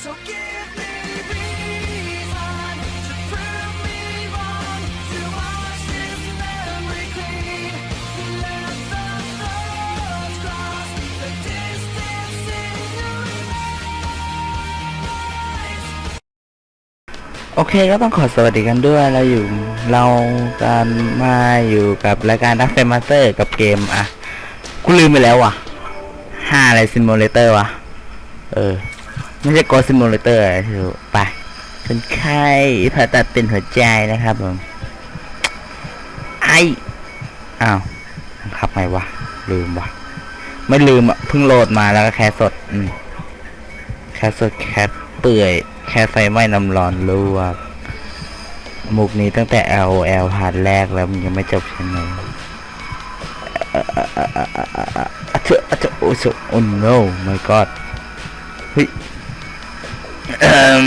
โอเคก็ต้องขอสวัสดีกันด้วยเราอยู่เรากันมาอยู่กับรายการดักเซมาสเตอร์กับเกมอะกูลืมไปแล้วว่ะห้าอะไรซิมูเลเตอร์วะเออ ไม่ใช่โกซิมูเลเตอร์อะไรที่รู้ไปคนไข้ผ่าตัดเป็นหัวใจนะครับผมไออ้าวครับไงวะ ลืมวะไม่ลืมอะเพิ่งโหลดมาแล้วก็แคสสด อืมแคสสดแคสเปื่อย แคสไฟไหม้น้ำร้อนลวกมุกนี้ตั้งแต่ LOL ผ่านแรกแล้วมันยังไม่จบใช่ไหมอะเจอะเจอะโอ้โหโอ้ no my god เฮ้ยเอ่ ม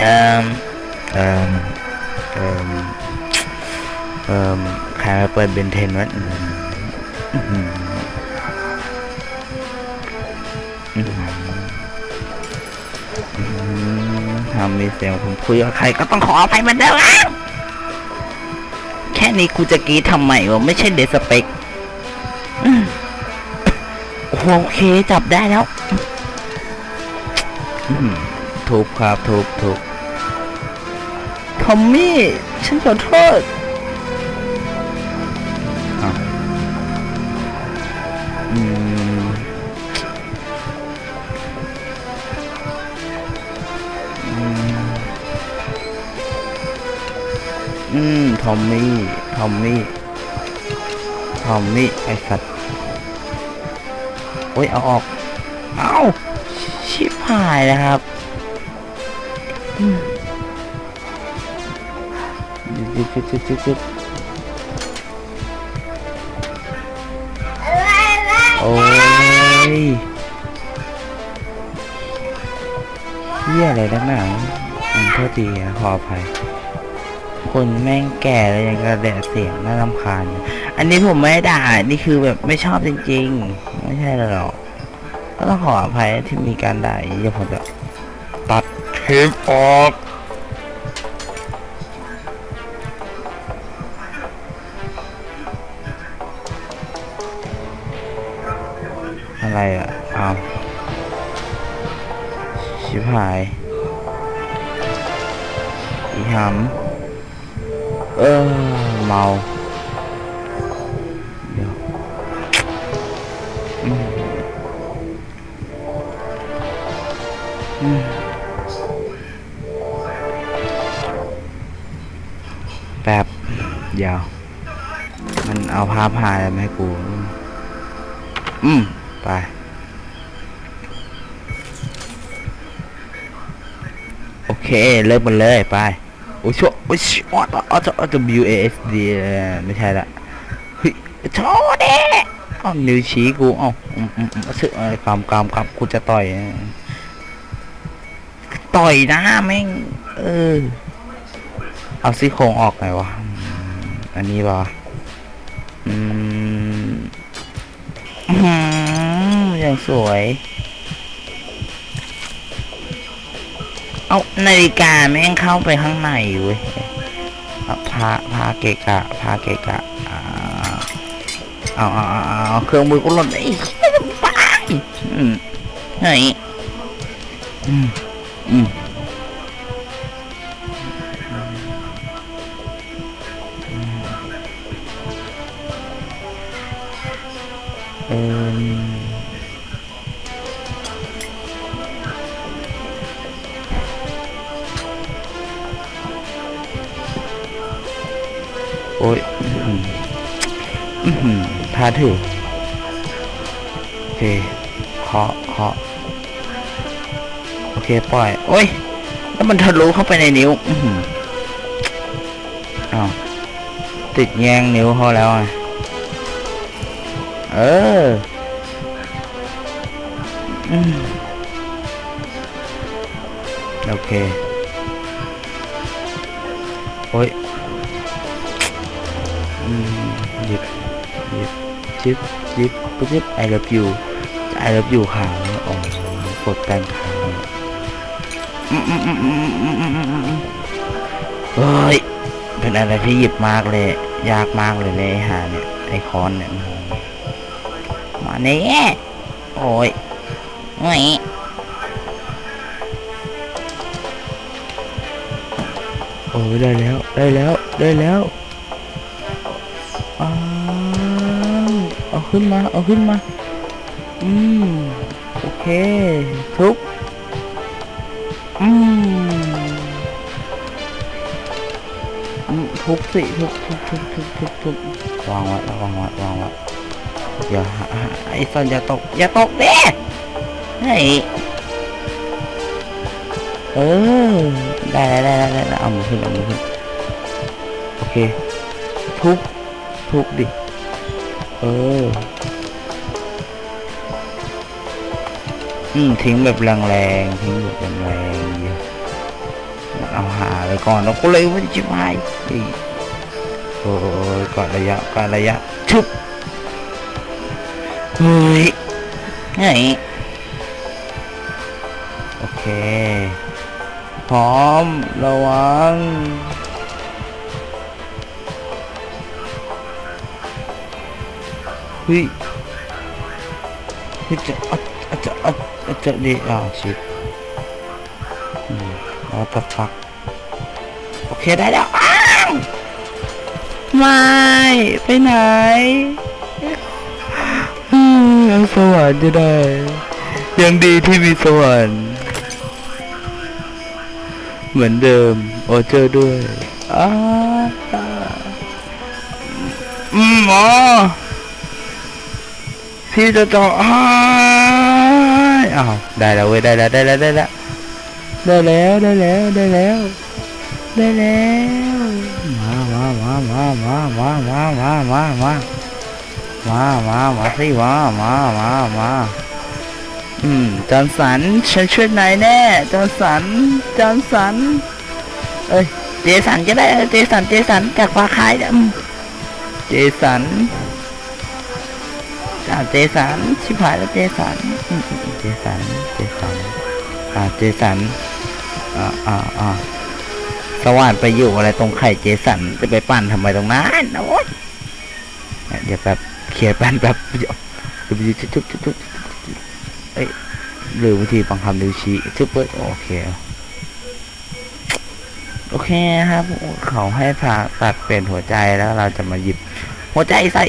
เอ่มเอ่มเอ่มเอ่มใครมาเปิดเบนเทนวะทำมีเสียงผมคุยกับใครก็ต้องขออภัยมันเดิมอะแค่นี้กูจะกรีดทำไมวะไม่ใช่เดสเปกโอเคจับได้แล้ว อืมถูกครับถูกถูกทอมมี่ ฉันขอโทษอ้าวอืมอืม ทอมมี่ ทอมมี่ ทอมมี่ ไอ้สัตว์โอ้ย เอาออก เอาชิบหายนะครับอืม จึ๊บจึ๊บจึ๊บจึ๊บจึ๊บโอ้ยเฮียอะไรนักหนามันโทษทีขออภัยคนแม่งแก่แล้วยังกระแดะเสียงน่ารำคาญ อันนี้ผมไม่ได้ด่า นี่คือแบบไม่ชอบจริงๆ ไม่ใช่หรอก ก็ต้องขออภัยที่มีการด่าอย่างผมจะ ดคลิปออกอะไรอะอ้าวชิบหายอีหำเออเมา เดี๋ยวมันเอาผ้าพายมาให้กู อืม ไป โอเค เริ่มมันเลยไป โอ้ชัวโอ้ยชัวออออ W A S D เอ่อไม่ใช่ละเฮ้ยโชว์เด้อ้าวนิ้วชี้กูเอ้าอืมอืมอืมเสือกำกำกำกูจะต่อย ต่อยนะแม่ง เออ เอาซี่โครงออกหน่อยวะ อันนี้ป่ะอืมอืมอย่างสวย เอานาฬิกาแม่งเข้าไปข้างในเว้ยพาพาเกะกะพาเกะกะเอาเอาเอาเครื่องมือกูหล่นไอ้ไปเฮ้ยอืมอืม โอ้ยอื้อหืออื้อหือพาถือโอเคเคาะเคาะโอเค ปล่อย โอ้ย แล้วมันทะลุเข้าไปในนิ้วอือหืออ้าว ติดแยงนิ้วเขาแล้วไง เออโอเค โอ้ยหยิบหยิบจิบจิบปุ๊บจิบ I love you I love you ขาวอ๋อกดแปลงขาวเฮ้ย เป็นอะไรที่หยิบมากเลย ยากมากเลยในหาเนี่ย ไอคอนเนี่ย นี่ยโอ้ยโอ้ยโอ้ยได้แล้วได้แล้วได้แล้วอ้าวเอาขึ้นมาเอาขึ้นมา อืมโอเคทุบอืมอืมทุบสิทุบทุบทุบทุบทุบทุบวางไว้วางไว้วางไว้ อย่าไอ้สันอย่าตก อย่าตกเด้เฮ้เออได้ได้ได้ได้ได้เอามือขึ้นเอามือขึ้นโอเค ทุบทุบดิ เออ อืม ทิ้งแบบแรงๆทิ้งแบบแรงๆเดี๋ยวเอาหาไปก่อนแล้วก็เลยว่าจะไปโอ้ยก่อนระยะก่อนระยะชึบ เฮ้ยไงโอเค พร้อมระวัง เฮ้ยเฮ้ยจะอัดอัดจะอัดอัดจะดีอ่าชิบอืมแล้วตัดฟัก โอเคได้แล้ว อ้าว ไม่ ไปไหนอืมยัง สวรรค์จะได้ ยังดีที่มีสวรรค์ เหมือนเดิม โอเจอด้วยอ้าอืมหมอพี่จะจออ้ายอ้าวได้แล้วเว้ยได้แล้วได้แล้วได้แล้วได้แล้วได้แล้วได้แล้วได้แล้วมามามามามามามามามา มามามาสิมามามามาอืมจอนสันฉันช่วยนายแน่จอนสันจอนสัน เอ้ยเจสันก็ได้เจสันเจสันจากฟ้าคายเนี่ยเจสันอ่าเจสันชิบหายแล้วเจสันอืมเจสันเจสันอ่าเจสันอ่าอ่าอ่าสว่านไปอยู่อะไรตรงไข่เจสันจะไปปั่นทำไมตรงนั้นโอ้ยเดี๋ยวแบบ เคลียแป้นแบบเดี๋ยวจุ๊บจุ๊บจุ๊บจุ๊บเอ้ยหรือวิธีบังคับนิ้วชี้จุ๊บเปิดโอเคโอเคครับเขาให้ผ่าตัดเปลี่ยนหัวใจแล้วเราจะมาหยิบ หัวใจใส่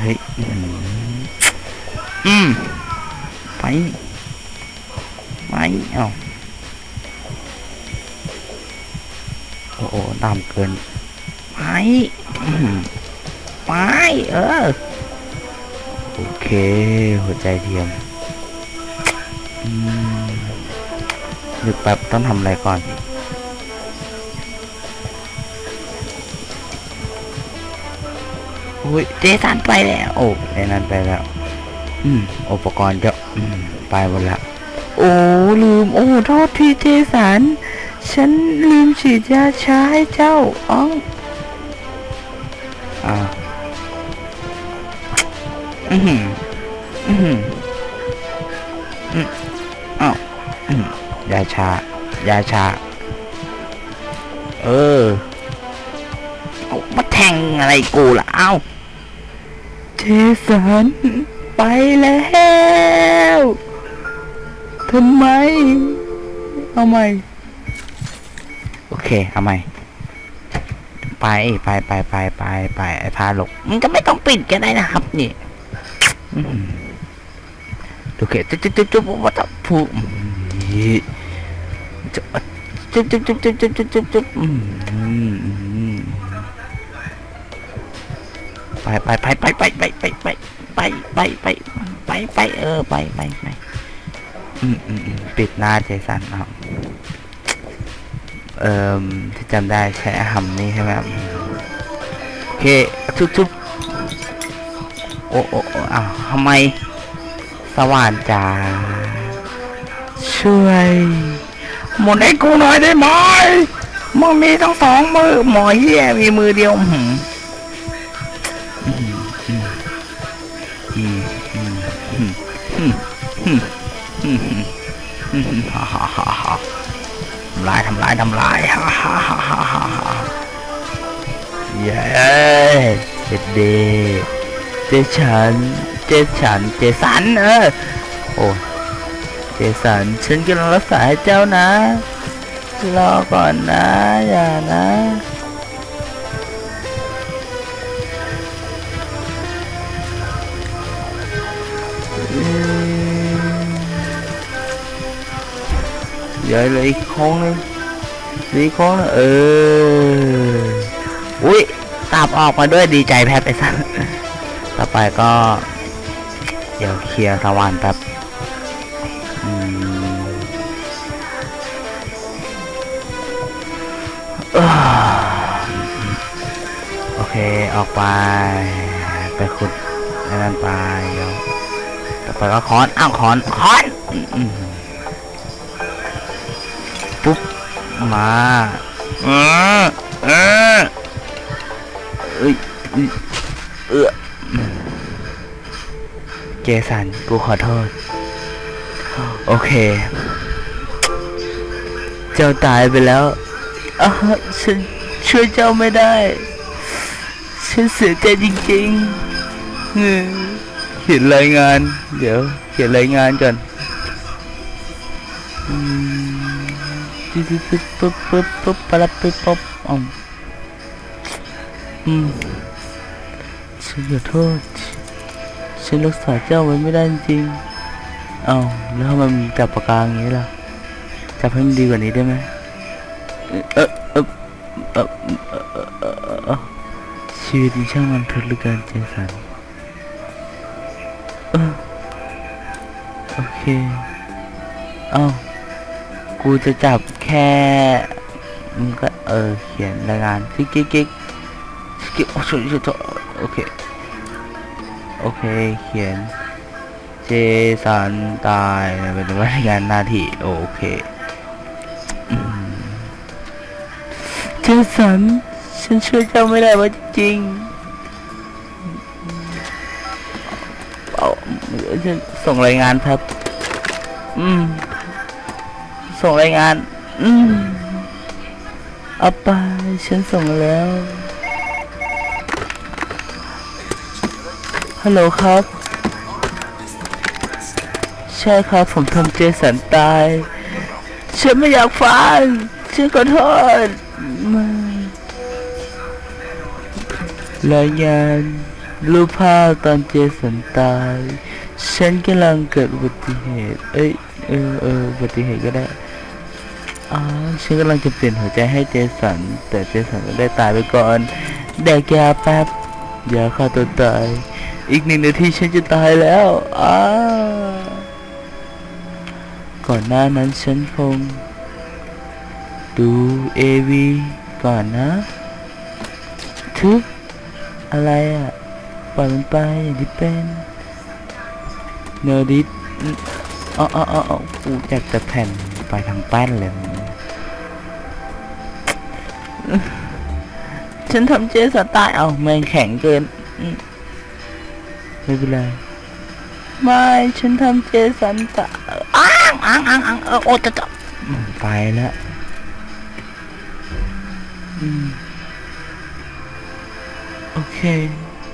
เฮ้ยอืมไป ไปเอ้าโอ้โหตามเกิน ไป ไป เออ โอเค หัวใจเทียมอืมนึกแป๊บต้องทำอะไรก่อนอุ้ยเจสันไปแล้ว โอ้เจสันไปแล้ว อืม อุปกรณ์ก็อืม ไปหมดละ โอ้ลืม โอ้โทษทีเจสัน ฉันลืมฉีดยาชาให้เจ้าอ๋องอ่าอือหืออือหืออืมอ้าวยาชายาชา เออเอามาแทงอะไรกูล่ะ เอ้า เจสัน ไปแล้ว ทำไม เอาใหม่ โอเค เอาใหม่ ไปไปไปไปไปไปไอ้พาหลกมันก็ไม่ต้องปิดก็ได้นะครับ นี่โอเคจุ๊บจุ๊บจุ๊บจุ๊บว่าจะพูจุ๊บจุ๊บจุ๊บจุ๊บจุ๊บจุ๊บจุ๊บจุ๊บจุ๊บไปไปไปไปไปไปไปไปไปไปไปไปไปเออไปไปไป ปิดหน้าเจสันครับเอ่อที่จำได้ใช้อาหำนี่ใช่ไหมครับโอเคชุบชุบโอ้โอ้อ้าวทำไมสว่านจ๋าช่วยหมดไอ้กูหน่อยได้ไหมมึงมีทั้งสองมือหมอเฮียมีมือเดียวหืมอืมอืมอืมอืมอืม ทำลายทำลายทำลายฮ่าฮ่าฮ่าฮ่าฮ่าเย้เจ็ดเดเจฉัน เจฉัน เจสันเออโอ้เจสันฉันกำลังรักษาให้เจ้านะ รอก่อนนะ อย่านะอืม เดี๋ยวเลยอีกโค้งนึงเลยอีกโค้งนึงเออ อุ้ยตับออกมาด้วยดีใจแพทไปซะต่อไปก็ เดี๋ยวเคลียร์สว่านแป๊บอือโอเค ออกไป ไปขุดไอ้นั่นไปเดี๋ยวต่อไปก็ค้อน อ้าวค้อนค้อนอ ปุ๊บมาเออเออเอ้ยเอ้ยเออเจสันกูขอโทษ โอเค เจ้าตายไปแล้วอะฉันช่วยเจ้าไม่ได้ ฉันเสียใจจริงๆอืมเขียนรายงาน เดี๋ยวเขียนรายงานก่อน ปึ๊บปึ๊บปึ๊บปึ๊บปึ๊บปะละปึ๊บป๊บอ๋ออืมฉันขอโทษฉันรักษาเจ้าไว้ไม่ได้จริงเอาแล้วทำไมมันจับปากกาอย่างนี้ล่ะจับให้มันดีกว่านี้ได้ไหมเออเออเออเออชีวิตนี้ช่างมันทุกข์เหลือเกินเจสันโอเค เอา กูจะจับแค่มึงก็เออเขียนรายงานกิ๊กกิ๊กกิ๊กกิ๊กโอ้ช่วยช่วยช่วยโอเคโอเคเขียน เจสันตายเป็นรายงานหน้าที่โอเคเจสันฉันช่วยเจ้าไม่ได้ว่าจริงเอาฉันส่งรายงานครับ อืม ส่งรายงาน อืมเอาไปฉันส่งแล้ว ฮัลโหลครับ ใช่ครับผมทำเจสันตาย ฉันไม่อยากฟังฉันขอโทษม่รายงานรูปภาพตอนเจสันตาย ฉันกำลังเกิดอุบัติเหตุ เอ้ย เออเอออุบัติเหตุก็ได้ อ๋อฉันกำลังจะเปลี่ยนหัวใจให้เจสัน แต่เจสันก็ได้ตายไปก่อนแดกยาแป๊บยาฆ่าตัวตาย อีกหนึ่งนาทีฉันจะตายแล้วอ้าก่อนหน้านั้นฉันคง ดูเอวีก่อนนะทึบอะไรอะปล่อยมันไปอย่างที่เป็นเนอร์ดิสอ๋ออ๋ออ๋อกูอยากจะแผ่นไปทางแป้นเลย ฉันทำเจสตาย เอาแมงแข็งเกินอืมไม่เป็นไร ไม่ ฉันทำเจสันตายอ้างอ้างอ้างอ้างเออโอ้จะจะอืมไปแล้วอืมโอเค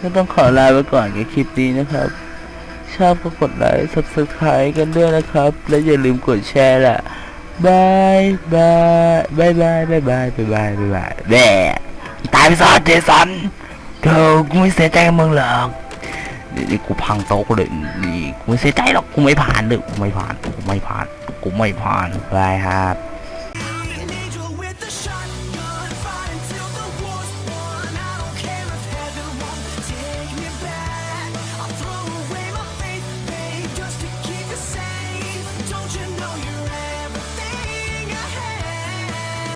ก็ต้องขอลาไปก่อนกับคลิปนี้นะครับ ชอบก็กดไลค์ subscribe กันด้วยนะครับ และอย่าลืมกดแชร์ล่ะบายบายบายบายบายบายบายบายบายบายแด่ ตายไปซะเจสันเธอกูไม่เสียใจกับมึงหรอกนี่งกูพังโต๊ะเลยนี่กูไม่เสียใจหรอกกูไม่ผ่านเลยกูไม่ผ่านกูไม่ผ่านกูไม่ผ่านไปครับ